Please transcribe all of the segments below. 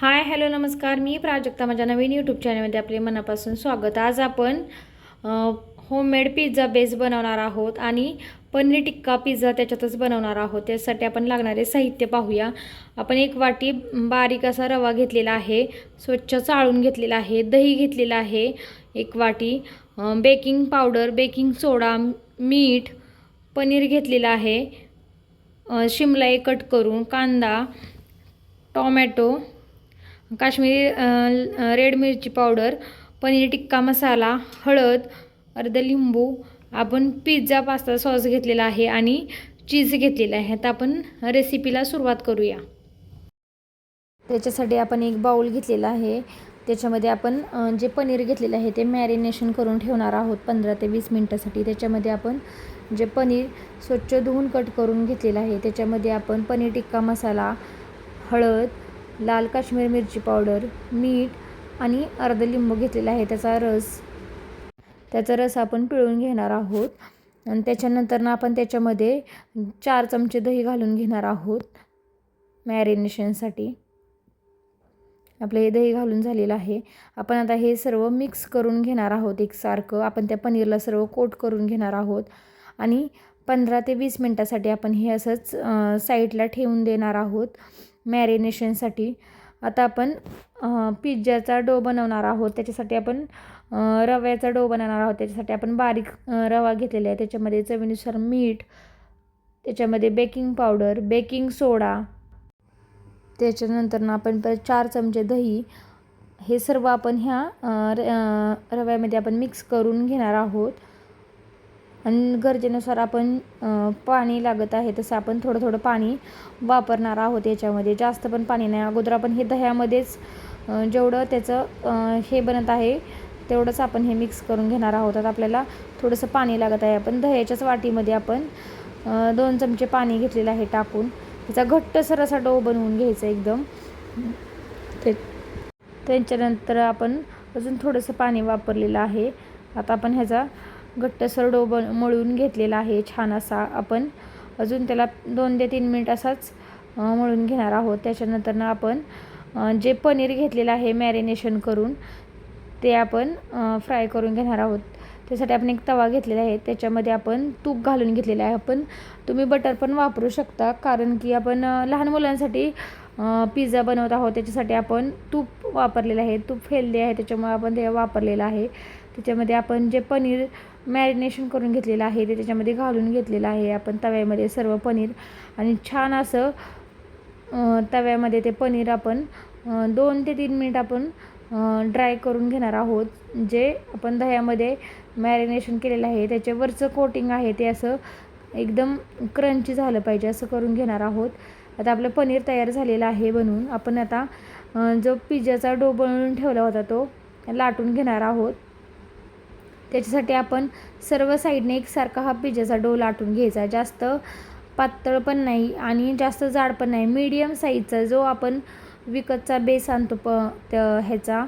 Hi hello नमस्कार. मी प्राजक्ता माझ्या नवीन YouTube चॅनलमध्ये आपले मनापासून स्वागत. आज आपण होममेड पिझ्झा बेस बनवणार आहोत आणि पनीर टिक्का पिझ्झा त्याच्यातच बनवणार आहोत. त्यासाठी आपण लागणारे साहित्य पाहूया. आपण एक वाटी बारीक असा रवा घेतलेला आहे स्वच्छ चाळून घेतलेला आहे दही घेतलेलं आहे एक वाटी बेकिंग पावडर बेकिंग सोडा मीठ पनीर घेतलेलं आहे अं, शिमला कट करून कांदा टॉमॅटो काश्मीरी रेड मिरची पावडर पनीर टिक्का मसाला हळद अर्ध लिंबू आपण पिझ्झा पास्ता सॉस घेतलेला आहे आणि चीज घेतलेला आहे आता आपण रेसिपीला सुरुवात करूया. त्याच्यासाठी आपण एक बाऊल घेतलेला आहे. त्याच्यामध्ये आपण जे पनीर घेतलेलं आहे ते मॅरिनेशन करून ठेवणार आहोत पंधरा ते वीस मिनटासाठी. त्याच्यामध्ये आपण जे पनीर स्वच्छ धुवून कट करून घेतलेलं आहे त्याच्यामध्ये आपण पनीर टिक्का मसाला हळद लाल काश्मीर मिरची पावडर मीठ आणि अर्ध लिंबू घेतलेला आहे त्याचा रस. त्याचा रस आपण पिळून घेणार आहोत. आणि त्याच्यानंतर ना आपण त्याच्यामध्ये चार चमचे दही घालून घेणार आहोत मॅरिनेशनसाठी. आपलं हे दही घालून झालेलं आहे. आपण आता हे सर्व मिक्स करून घेणार आहोत एकसारखं. आपण त्या पनीरला सर्व कोट करून घेणार आहोत. आणि पंधरा ते वीस मिनटासाठी आपण हे असंच साईडला ठेवून देणार आहोत. मॅरिनेशनसाठी. आता आपण अं, पिझ्झाचा डो बनवणार आहोत. त्याच्यासाठी आपण रव्याचा डो बनवणार आहोत. त्याच्यासाठी आपण बारीक रवा घेतलेला आहे. त्याच्यामध्ये चवीनुसार मीठ त्याच्यामध्ये बेकिंग पावडर बेकिंग सोडा. त्याच्यानंतर ना आपण परत चार चमचे दही. हे सर्व आपण ह्या र- रव्यामध्ये आपण मिक्स करून घेणार आहोत. आणि गरजेनुसार आपण पाणी लागत आहे तसं आपण थोडं थोडं पाणी वापरणार आहोत याच्यामध्ये. जास्त पण पाणी नाही. अगोदर आपण हे दह्यामध्येच जेवढं त्याचं हे बनत आहे तेवढंच आपण हे मिक्स करून घेणार आहोत. आता आपल्याला थोडंसं पाणी लागत आहे. आपण दह्याच्याच वाटीमध्ये आपण दोन चमचे पाणी घेतलेलं आहे टाकून. त्याचा घट्टसर असा डो बनवून घ्यायचा एकदम. ते त्याच्यानंतर आपण अजून थोडंसं पाणी वापरलेलं आहे. आता आपण ह्याचा घट्टसर डो बन मळून घेतलेला आहे. छान असा आपण अजून त्याला दोन ते तीन मिनिट असाच मळून घेणार आहोत. त्याच्यानंतर आपण जे पनीर घेतलेलं आहे मॅरिनेशन करून ते आपण फ्राय करून घेणार आहोत. त्यासाठी आपण एक तवा घेतलेला आहे. त्याच्यामध्ये आपण तूप घालून घेतलेलं आहे. आपण तुम्ही बटर पण वापरू शकता. कारण की आपण लहान मुलांसाठी पिझ्झा बनवत आहोत. त्याच्यासाठी आपण तूप वापरलेलं आहे. तूप हेल्दी आहे. त्याच्यामुळे आपण ते वापरलेलं आहे. त्याच्यामध्ये आपण जे पनीर मॅरिनेशन करून घेतलेलं आहे ते त्याच्यामध्ये घालून घेतलेलं आहे. आपण तव्यामध्ये सर्व पनीर आणि छान असं तव्यामध्ये ते पनीर आपण दोन ते तीन मिनिट आपण ड्राय करून घेणार आहोत. जे आपण दह्यामध्ये मॅरिनेशन केलेलं आहे त्याच्यावरचं कोटिंग आहे ते असं एकदम क्रंची झालं पाहिजे असं करून घेणार आहोत. आता आपलं पनीर तयार झालेलं आहे बनवून आपण आता जो पिझ्झाचा डो बनवून ठेवला होता तो लाटून घेणार आहोत. त्याच्यासाठी आपण सर्व साईडने एकसारखा हा पिझ्झाचा डो लाटून घ्यायचा. जास्त पातळ पण नाही आणि जास्त जाड पण नाही. मीडियम साईजचा जो आपण विकतचा बेस आणतो प ह्याचा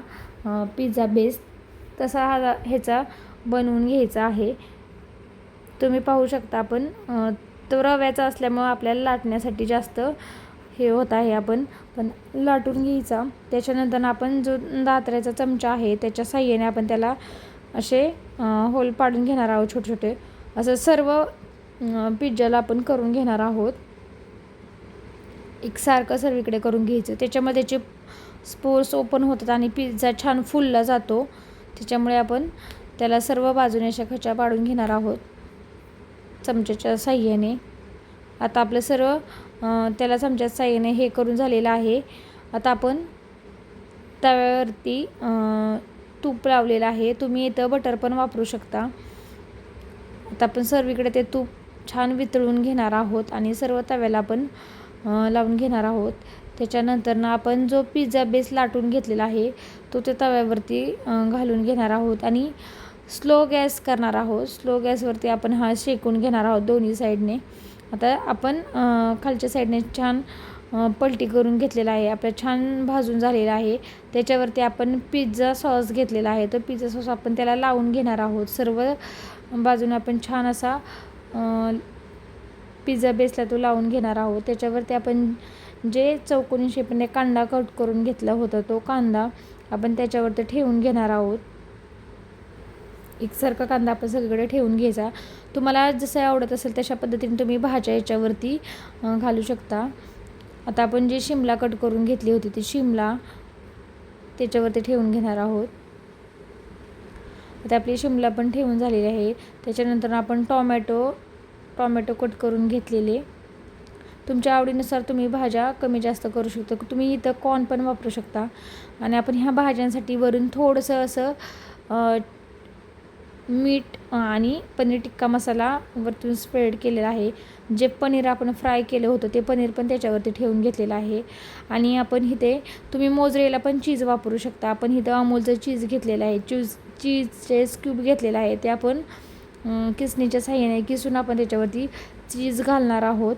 पिझ्झा बेस तसा हा ह्याचा बनवून घ्यायचा आहे. तुम्ही पाहू शकता आपण तो रव्याचा असल्यामुळं आपल्याला लाटण्यासाठी जास्त हे होत आहे आपण पण लाटून घ्यायचा. त्याच्यानंतर आपण जो दात्र्याचा चमचा आहे त्याच्या साह्याने आपण त्याला असे होल पाडून घेणार आहोत छोटे छोटे असं सर्व अं, पिझ्झाला आपण करून घेणार आहोत. एकसारखं सर्वीकडे करून घ्यायचं. त्याच्यामध्ये जे स्पोर्स ओपन होतात आणि पिझ्झा छान फुलला जातो त्याच्यामुळे आपण त्याला सर्व बाजूने अशा खचा पाडून घेणार आहोत. चमच्याच्या साह्याने. आता आपलं सर्व त्याला चमच्याच्या साह्याने हे करून झालेलं आहे. आता आपण तव्यावरती तूप लावलेलं आहे. तुम्ही इथं बटर पण वापरू शकता. आता आपण सर्वीकडे ते तूप छान वितळून घेणार आहोत आणि सर्व तव्याला आपण लावून घेणार आहोत. त्याच्यानंतर ना आपण जो पिझ्झा बेस लाटून घेतलेला आहे तो त्या तव्यावरती घालून घेणार आहोत आणि स्लो गॅस करणार आहोत. स्लो गॅसवरती आपण हा शेकून घेणार आहोत दोन्ही साईडने आता आपण खालच्या साईडने छान पलटी करून घेतलेला आहे. आपलं छान भाजून झालेला आहे. त्याच्यावरती आपण पिझ्झा सॉस घेतलेला आहे. तो पिझ्झा सॉस आपण त्याला लावून घेणार आहोत. सर्व बाजूने आपण छान असा पिझ्झा बेसला तो लावून घेणार आहोत. त्याच्यावरती आपण जे चौकोनी शेपने कांदा कट करून घेतला होता तो कांदा आपण त्याच्यावरती ठेवून घेणार आहोत. एकसारखा कांदा आपण सगळीकडे ठेवून घ्यायचा. तुम्हाला जसं आवडत असेल तशा पद्धतीने तुम्ही भाज्या याच्यावरती घालू शकता. आता आपण जी शिमला कट करून घेतली होती ती शिमला त्याच्यावरती ठेवून घेणार आहोत. आता आपली शिमला पण ठेवून झालेली आहे. त्याच्यानंतर आपण टॉमॅटो टॉमॅटो कट करून घेतलेले. तुमच्या आवडीनुसार तुम्ही भाज्या कमी जास्त करू शकता. तुम्ही इथं कॉर्न पण वापरू शकता. आणि आपण ह्या भाज्यांसाठी वरून थोडंसं असं मीठ आणि पनीर टिक्का मसाला वरतून स्प्रेड केलेला आहे. जे पनीर आपण फ्राय केलं होतं ते पनीर पण त्याच्यावरती ठेवून घेतलेलं आहे. आणि आपण इथे तुम्ही मोजरेला पण चीज वापरू शकता. आपण इथं अमूलचं चीज घेतलेलं आहे. चीज चीजचे स्क्यूब घेतलेलं आहे. ते आपण किसणीच्या साह्याने किसून आपण त्याच्यावरती चीज घालणार आहोत.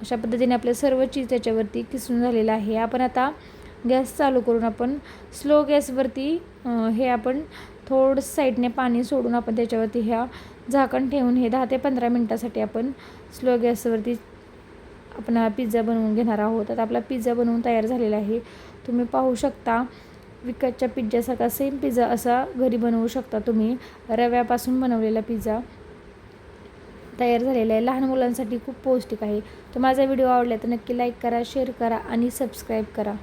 अशा पद्धतीने आपलं सर्व चीज त्याच्यावरती किसून झालेलं आहे. आपण आता गॅस चालू करून आपण स्लो गॅसवरती हे आपण थोडं साईडने पाणी सोडून आपण त्याच्यावरती ह्या झाकण ठेवून हे दहा ते पंधरा मिनटासाठी आपण स्लो गॅसवरती आपण हा पिझ्झा बनवून घेणार आहोत. आता आपला पिझ्झा बनवून तयार झालेला आहे. तुम्ही पाहू शकता विकतच्या पिझ्झासारखा सेम पिझ्झा असा घरी बनवू शकता तुम्ही. रव्यापासून बनवलेला पिझ्झा तयार झालेला आहे. लहान मुलांसाठी खूप पौष्टिक आहे. तर माझा व्हिडिओ आवडला तर नक्की लाईक करा शेअर करा आणि सबस्क्राईब करा.